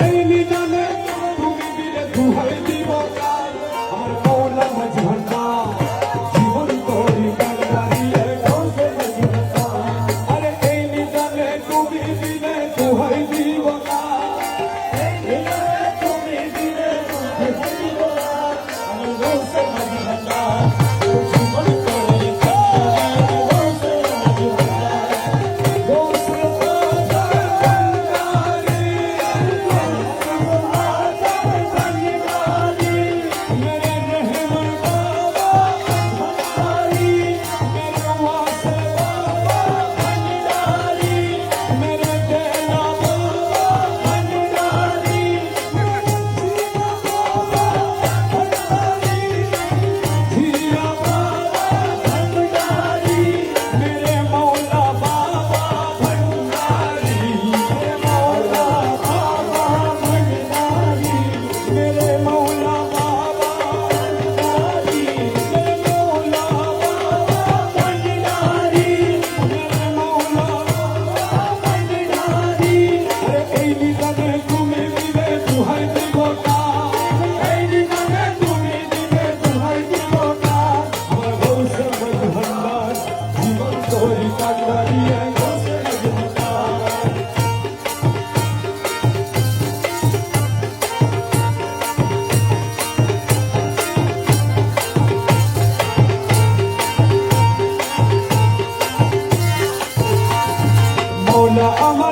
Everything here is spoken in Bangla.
এই তুমি বীরে দুহাই দিয়ে তোমরা আমার